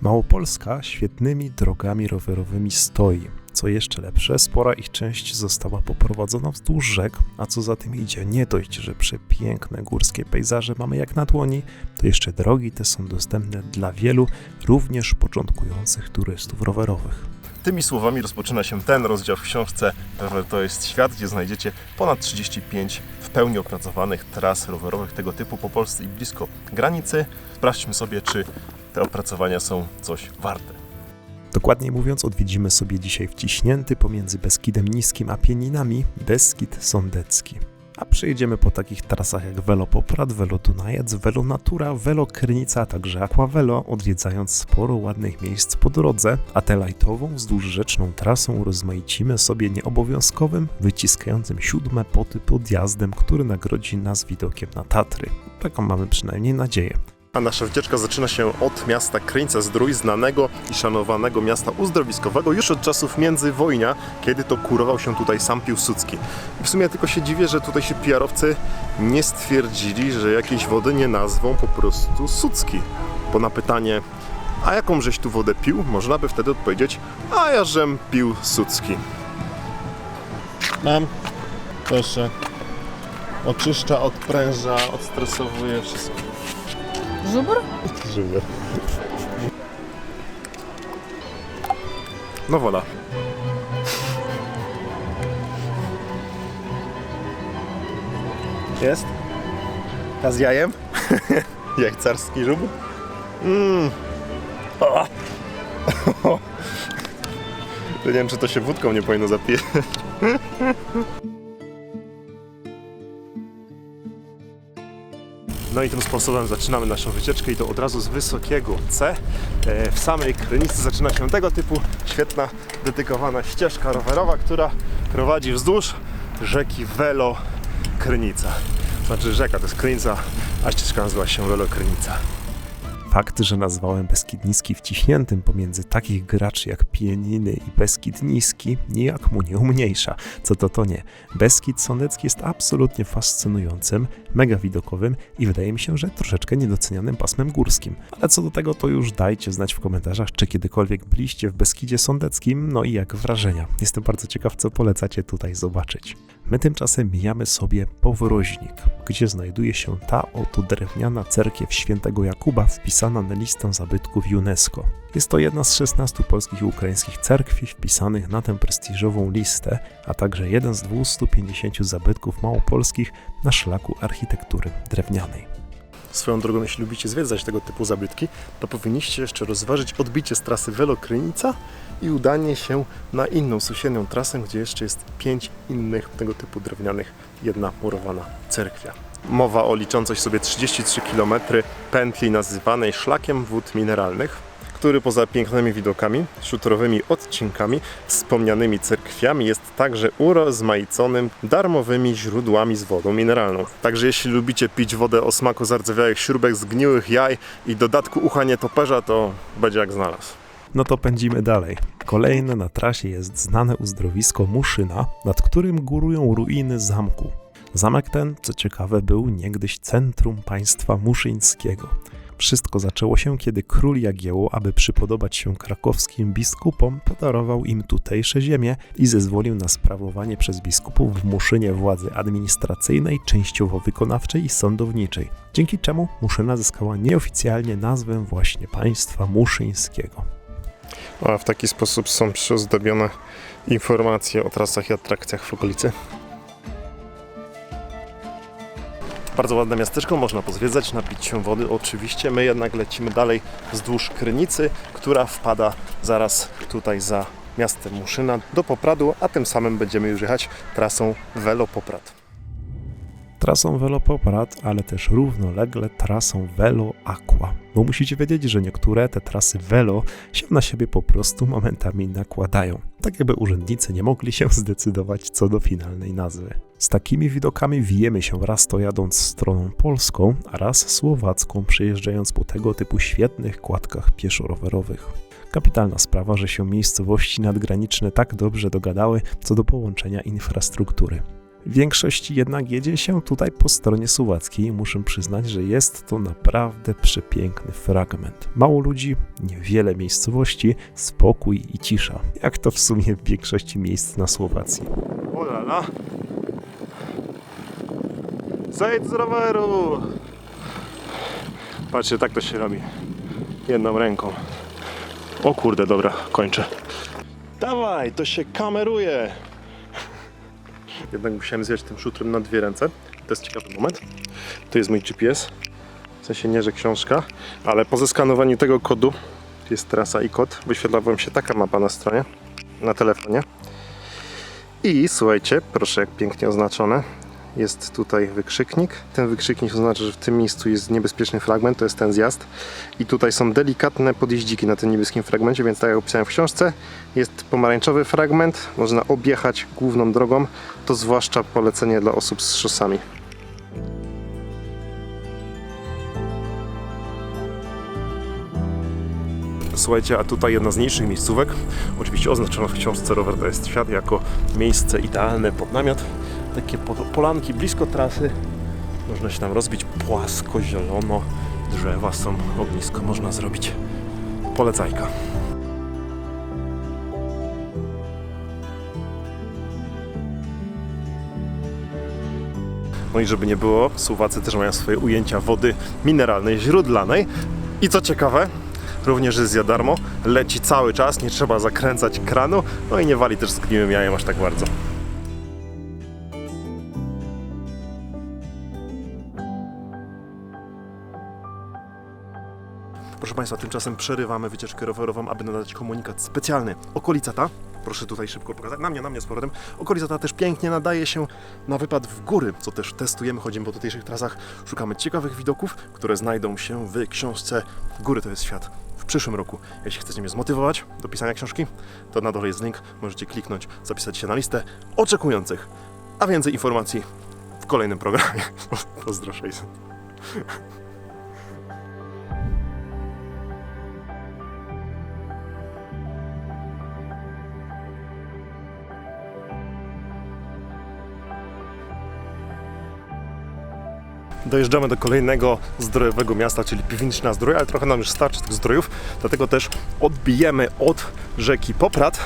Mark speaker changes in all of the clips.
Speaker 1: Małopolska świetnymi drogami rowerowymi stoi. Co jeszcze lepsze, spora ich część została poprowadzona wzdłuż rzek, a co za tym idzie, nie dość, że przepiękne górskie pejzaże mamy jak na dłoni, to jeszcze drogi te są dostępne dla wielu, również początkujących turystów rowerowych.
Speaker 2: Tymi słowami rozpoczyna się ten rozdział w książce Rower to jest świat, gdzie znajdziecie ponad 35 w pełni opracowanych tras rowerowych tego typu po Polsce i blisko granicy. Sprawdźmy sobie, czy te opracowania są coś warte.
Speaker 1: Dokładniej mówiąc, odwiedzimy sobie dzisiaj wciśnięty pomiędzy Beskidem Niskim a Pieninami Beskid Sądecki. A przejedziemy po takich trasach jak Velo Poprad, Velo Dunajec, Velo Natura, Velo Krynica, a także Aquavelo, odwiedzając sporo ładnych miejsc po drodze, a tę lajtową, wzdłuż rzeczną trasą urozmaicimy sobie nieobowiązkowym, wyciskającym siódme poty podjazdem, który nagrodzi nas widokiem na Tatry. Taką mamy przynajmniej nadzieję.
Speaker 2: A nasza wycieczka zaczyna się od miasta Kryńca Zdrój, znanego i szanowanego miasta uzdrowiskowego już od czasów międzywojnia, kiedy to kurował się tutaj sam Piłsudski. W sumie tylko się dziwię, że tutaj się PR-owcy nie stwierdzili, że jakiejś wody nie nazwą po prostu Sucki. Bo na pytanie, a jaką żeś tu wodę pił, można by wtedy odpowiedzieć, a ja żem pił Sucki.
Speaker 3: Mam. Proszę. Oczyszcza, odpręża, odstresowuje wszystko.
Speaker 4: Żubr?
Speaker 2: Żywe. No woda. Jest? A z jajem? Jajcarski żubr? Mmm. Nie wiem, czy to się wódką nie powinno zapijać. No i tym sposobem zaczynamy naszą wycieczkę i to od razu z wysokiego C. E, W samej Krynicy zaczyna się tego typu świetna, dedykowana ścieżka rowerowa, która prowadzi wzdłuż rzeki Welo Krynica. Znaczy rzeka to jest Krynica, a ścieżka nazywa się Welo Krynica.
Speaker 1: Fakt, że nazwałem Beskid Niski wciśniętym pomiędzy takich graczy jak Pieniny i Beskid Niski, nijak mu nie umniejsza. Co to to nie. Beskid Sądecki jest absolutnie fascynującym, mega widokowym i wydaje mi się, że troszeczkę niedocenianym pasmem górskim. Ale co do tego, to już dajcie znać w komentarzach, czy kiedykolwiek byliście w Beskidzie Sądeckim, no i jak wrażenia. Jestem bardzo ciekaw, co polecacie tutaj zobaczyć. My tymczasem mijamy sobie Powroźnik, gdzie znajduje się ta oto drewniana cerkiew świętego Jakuba wpisana na listę zabytków UNESCO. Jest to jedna z 16 polskich i ukraińskich cerkwi wpisanych na tę prestiżową listę, a także jeden z 250 zabytków małopolskich na szlaku architektury drewnianej.
Speaker 2: Swoją drogą, jeśli lubicie zwiedzać tego typu zabytki, to powinniście jeszcze rozważyć odbicie z trasy Welo Krynica i udanie się na inną sąsiednią trasę, gdzie jeszcze jest pięć innych tego typu drewnianych, jedna murowana cerkwia. Mowa o liczącej sobie 33 km pętli nazywanej szlakiem wód mineralnych, który poza pięknymi widokami, szutrowymi odcinkami, wspomnianymi cerkwiami jest także urozmaiconym darmowymi źródłami z wodą mineralną. Także jeśli lubicie pić wodę o smaku zardzewiałych śrubek, zgniłych jaj i dodatku ucha nietoperza, to będzie jak znalazł.
Speaker 1: No to pędzimy dalej. Kolejne na trasie jest znane uzdrowisko Muszyna, nad którym górują ruiny zamku. Zamek ten, co ciekawe, był niegdyś centrum państwa muszyńskiego. Wszystko zaczęło się, kiedy król Jagiełło, aby przypodobać się krakowskim biskupom, podarował im tutejsze ziemię i zezwolił na sprawowanie przez biskupów w Muszynie władzy administracyjnej, częściowo wykonawczej i sądowniczej, dzięki czemu Muszyna zyskała nieoficjalnie nazwę właśnie państwa muszyńskiego.
Speaker 2: A w taki sposób są przyozdobione informacje o trasach i atrakcjach w okolicy. Bardzo ładne miasteczko, można pozwiedzać, napić się wody oczywiście. My jednak lecimy dalej wzdłuż Krynicy, która wpada zaraz tutaj za miastem Muszyna do Popradu, a tym samym będziemy już jechać trasą Velo Poprad.
Speaker 1: Trasą Velo Poprad, ale też równolegle trasą Velo Aqua. Bo musicie wiedzieć, że niektóre te trasy Velo się na siebie po prostu momentami nakładają. Tak jakby urzędnicy nie mogli się zdecydować co do finalnej nazwy. Z takimi widokami wijemy się raz to jadąc stroną polską, a raz słowacką, przejeżdżając po tego typu świetnych kładkach pieszo-rowerowych. Kapitalna sprawa, że się miejscowości nadgraniczne tak dobrze dogadały co do połączenia infrastruktury. W większości jednak jedzie się tutaj po stronie słowackiej i muszę przyznać, że jest to naprawdę przepiękny fragment. Mało ludzi, niewiele miejscowości, spokój i cisza. Jak to w sumie w większości miejsc na Słowacji.
Speaker 2: Olala. Zejdź z roweru! Patrzcie, tak to się robi. Jedną ręką. O kurde, dobra, kończę. Dawaj, to się kameruje! Jednak musiałem zjechać tym szutrem na dwie ręce. To jest ciekawy moment. To jest mój GPS. W sensie nie, że książka, ale po zeskanowaniu tego kodu jest trasa i kod. Wyświetla wam się taka mapa na stronie, na telefonie. I słuchajcie, proszę jak pięknie oznaczone. Jest tutaj wykrzyknik. Ten wykrzyknik oznacza, że w tym miejscu jest niebezpieczny fragment, to jest ten zjazd. I tutaj są delikatne podjeździki na tym niebieskim fragmencie, więc tak jak opisałem w książce, jest pomarańczowy fragment, można objechać główną drogą. To zwłaszcza polecenie dla osób z szosami. Słuchajcie, a tutaj jedna z mniejszych miejscówek, oczywiście oznaczona w książce Rower to jest świat jako miejsce idealne pod namiot. Takie po- polanki blisko trasy, można się tam rozbić płasko, zielono, drzewa są, ognisko można zrobić. Polecajka. No i żeby nie było, Słowacy też mają swoje ujęcia wody mineralnej, źródlanej. I co ciekawe, również jest za darmo, leci cały czas, nie trzeba zakręcać kranu, no i nie wali też z gniłym jajem aż tak bardzo. Proszę Państwa, tymczasem przerywamy wycieczkę rowerową, aby nadać komunikat specjalny. Okolica ta, proszę tutaj szybko pokazać, na mnie, na mnie z powrotem, okolica ta też pięknie nadaje się na wypad w góry, co też testujemy, chodzimy po tutejszych trasach, szukamy ciekawych widoków, które znajdą się w książce Góry to jest świat w przyszłym roku. Jeśli chcecie mnie zmotywować do pisania książki, to na dole jest link, możecie kliknąć, zapisać się na listę oczekujących, a więcej informacji w kolejnym programie. Pozdro, Szejs. Dojeżdżamy do kolejnego zdrojowego miasta, czyli Piwniczna Zdrój, ale trochę nam już starczy tych zdrojów, dlatego też odbijemy od rzeki Poprad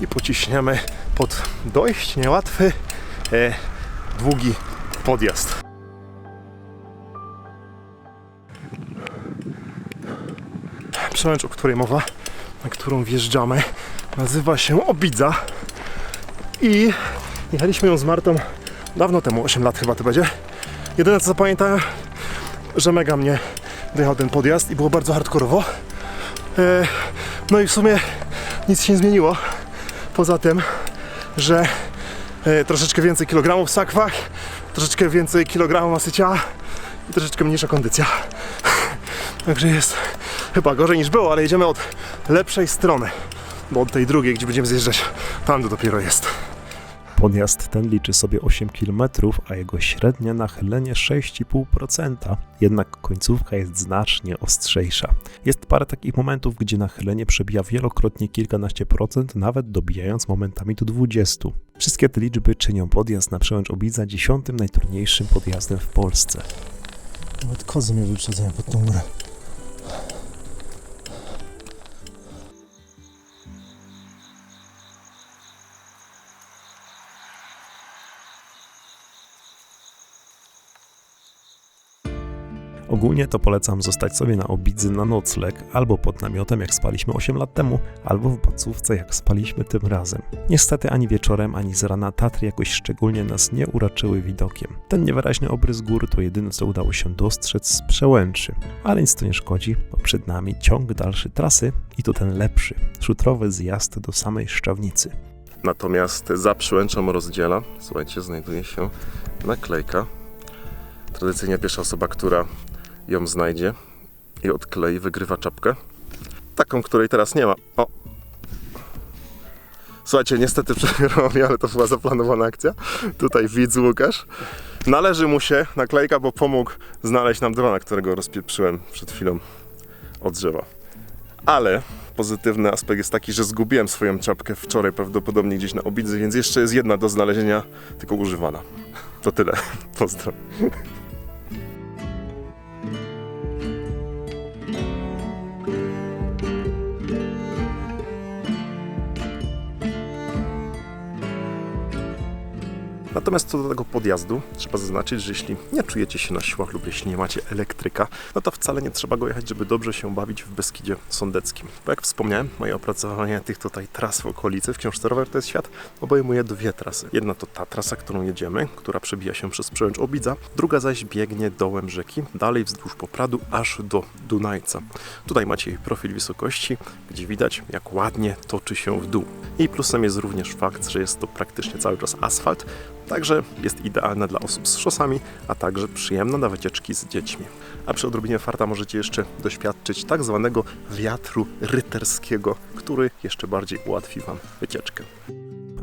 Speaker 2: i pociśniemy pod dość niełatwy, e, długi podjazd. Przełęcz, o której mowa, na którą wjeżdżamy, nazywa się Obidza i jechaliśmy ją z Martą dawno temu, 8 lat chyba to będzie. Jedyne co zapamiętałem, że mega mnie dojechał ten podjazd i było bardzo hardkorowo. E, no i w sumie nic się nie zmieniło. Poza tym, że e, troszeczkę więcej kilogramów w sakwach, troszeczkę więcej kilogramów masy ciała i troszeczkę mniejsza kondycja. Także jest chyba gorzej niż było, ale jedziemy od lepszej strony. Bo od tej drugiej, gdzie będziemy zjeżdżać, tam to dopiero jest.
Speaker 1: Podjazd ten liczy sobie 8 km, a jego średnie nachylenie 6,5%. Jednak końcówka jest znacznie ostrzejsza. Jest parę takich momentów, gdzie nachylenie przebija wielokrotnie kilkanaście procent, nawet dobijając momentami do 20. Wszystkie te liczby czynią podjazd na przełęcz Obidza dziesiątym najtrudniejszym podjazdem w Polsce.
Speaker 4: Nawet kozy mnie wyprzedzają pod tą górę.
Speaker 1: Ogólnie to polecam zostać sobie na Obidzy na nocleg, albo pod namiotem jak spaliśmy 8 lat temu, albo w placówce jak spaliśmy tym razem. Niestety ani wieczorem, ani z rana Tatry jakoś szczególnie nas nie uraczyły widokiem. Ten niewyraźny obrys gór to jedyne co udało się dostrzec z przełęczy. Ale nic to nie szkodzi, bo przed nami ciąg dalszy trasy i to ten lepszy, szutrowy zjazd do samej Szczawnicy.
Speaker 3: Natomiast za przełęczą rozdziela, słuchajcie, znajduje się naklejka. Tradycyjnie pierwsza osoba, która ją znajdzie i odklei, wygrywa czapkę. Taką, której teraz nie ma. O! Słuchajcie, niestety przebierała mi, ale to była zaplanowana akcja. Tutaj widz Łukasz. Należy mu się naklejka, bo pomógł znaleźć nam drona, którego rozpieprzyłem przed chwilą od drzewa. Ale pozytywny aspekt jest taki, że zgubiłem swoją czapkę wczoraj prawdopodobnie gdzieś na obidzy, więc jeszcze jest jedna do znalezienia, tylko używana. To tyle. Pozdro. Natomiast co do tego podjazdu, trzeba zaznaczyć, że jeśli nie czujecie się na siłach lub jeśli nie macie elektryka, no to wcale nie trzeba go jechać, żeby dobrze się bawić w Beskidzie Sądeckim. Bo jak wspomniałem, moje opracowanie tych tutaj tras w okolicy w książce Rower to jest świat obejmuje dwie trasy. Jedna to ta trasa, którą jedziemy, która przebija się przez przełęcz Obidza, druga zaś biegnie dołem rzeki, dalej wzdłuż Popradu, aż do Dunajca. Tutaj macie profil wysokości, gdzie widać jak ładnie toczy się w dół. I plusem jest również fakt, że jest to praktycznie cały czas asfalt, Także jest idealna dla osób z szosami, a także przyjemna na wycieczki z dziećmi. A przy odrobinie farta możecie jeszcze doświadczyć tak zwanego wiatru ryterskiego, który jeszcze bardziej ułatwi Wam wycieczkę.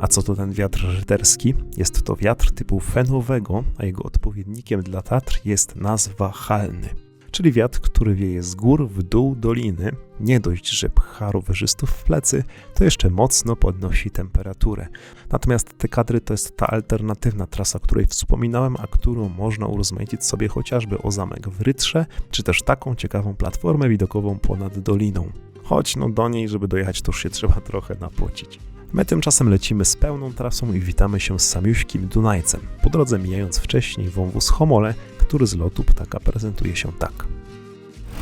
Speaker 1: A co to ten wiatr ryderski? Jest to wiatr typu fenowego, a jego odpowiednikiem dla Tatr jest nazwa halny. Czyli wiatr, który wieje z gór w dół doliny. Nie dość, że pcha rowerzystów w plecy, to jeszcze mocno podnosi temperaturę. Natomiast te kadry to jest ta alternatywna trasa, o której wspominałem, a którą można urozmaicić sobie chociażby o zamek w Rytrze, czy też taką ciekawą platformę widokową ponad doliną. Choć no do niej, żeby dojechać, to już się trzeba trochę napocić. My tymczasem lecimy z pełną trasą i witamy się z samiuśkim Dunajcem, po drodze mijając wcześniej wąwóz Homole, który z lotu ptaka prezentuje się tak.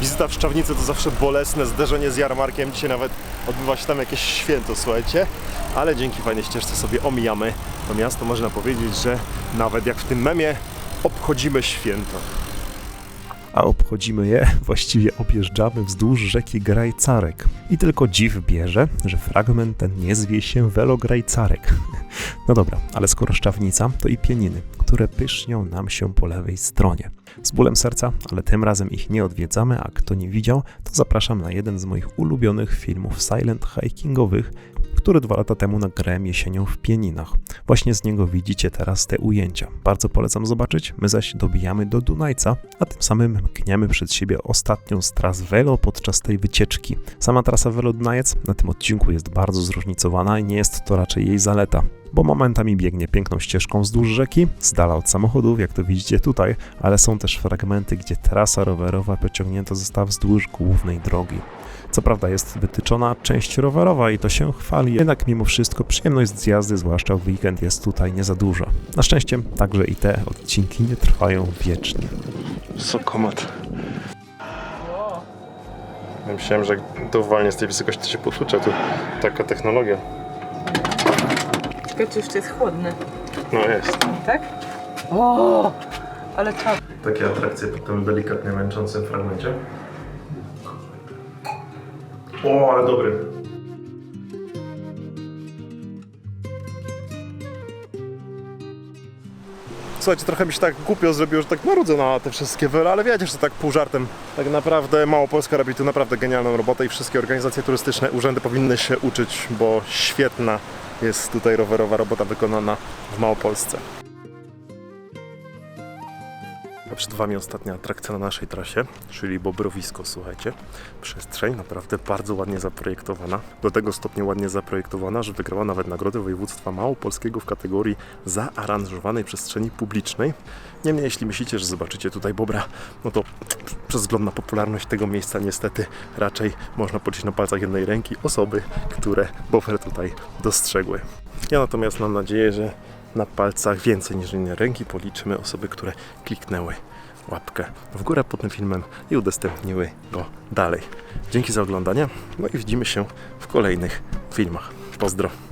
Speaker 2: Wizyta w Szczawnicy to zawsze bolesne zderzenie z jarmarkiem. Dzisiaj nawet odbywa się tam jakieś święto, słuchajcie. Ale dzięki fajnej ścieżce sobie omijamy to miasto. Można powiedzieć, że nawet jak w tym memie obchodzimy święto.
Speaker 1: A obchodzimy je, właściwie objeżdżamy wzdłuż rzeki Grajcarek. I tylko dziw bierze, że fragment ten nie zwie się Welograjcarek. No dobra, ale skoro szczawnica, to i pieniny, które pysznią nam się po lewej stronie. Z bólem serca, ale tym razem ich nie odwiedzamy, a kto nie widział, to zapraszam na jeden z moich ulubionych filmów silent hikingowych, który dwa lata temu nagrałem jesienią w Pieninach. Właśnie z niego widzicie teraz te ujęcia. Bardzo polecam zobaczyć. My zaś dobijamy do Dunajca, a tym samym mkniemy przed siebie ostatnią z tras Velo podczas tej wycieczki. Sama trasa Velo Dunajec na tym odcinku jest bardzo zróżnicowana i nie jest to raczej jej zaleta. Bo momentami biegnie piękną ścieżką wzdłuż rzeki, z dala od samochodów, jak to widzicie tutaj, ale są też fragmenty, gdzie trasa rowerowa pociągnięta została wzdłuż głównej drogi. Co prawda jest wytyczona część rowerowa i to się chwali, jednak mimo wszystko przyjemność z jazdy, zwłaszcza w weekend, jest tutaj nie za duża. Na szczęście także i te odcinki nie trwają wiecznie.
Speaker 2: Sokomat. Ja myślałem, że jak to uwalnie z tej wysokości, to się potłucze. Tu taka technologia.
Speaker 5: Czekaj, czy jeszcze jest chłodny,
Speaker 2: No jest.
Speaker 5: tak? O, ale czap.
Speaker 2: Takie atrakcje po tym delikatnie męczącym fragmencie. O, ale dobry. Słuchajcie, trochę mi się tak głupio zrobiło, że tak marudzę na te wszystkie wyle, ale wiecie, że tak pół żartem. Tak naprawdę Małopolska robi tu naprawdę genialną robotę i wszystkie organizacje turystyczne, urzędy powinny się uczyć, bo świetna jest tutaj rowerowa robota wykonana w Małopolsce. Przed Wami ostatnia atrakcja na naszej trasie, czyli Bobrowisko, słuchajcie. Przestrzeń naprawdę bardzo ładnie zaprojektowana. Do tego stopnia ładnie zaprojektowana, że wygrała nawet nagrodę województwa małopolskiego w kategorii zaaranżowanej przestrzeni publicznej. Niemniej, jeśli myślicie, że zobaczycie tutaj Bobra, no to przez wzgląd na popularność tego miejsca niestety raczej można policzyć na palcach jednej ręki osoby, które Bobra tutaj dostrzegły. Ja natomiast mam nadzieję, że na palcach więcej niż inne ręki policzymy osoby, które kliknęły łapkę w górę pod tym filmem i udostępniły go dalej. Dzięki za oglądanie, no i widzimy się w kolejnych filmach. Pozdro!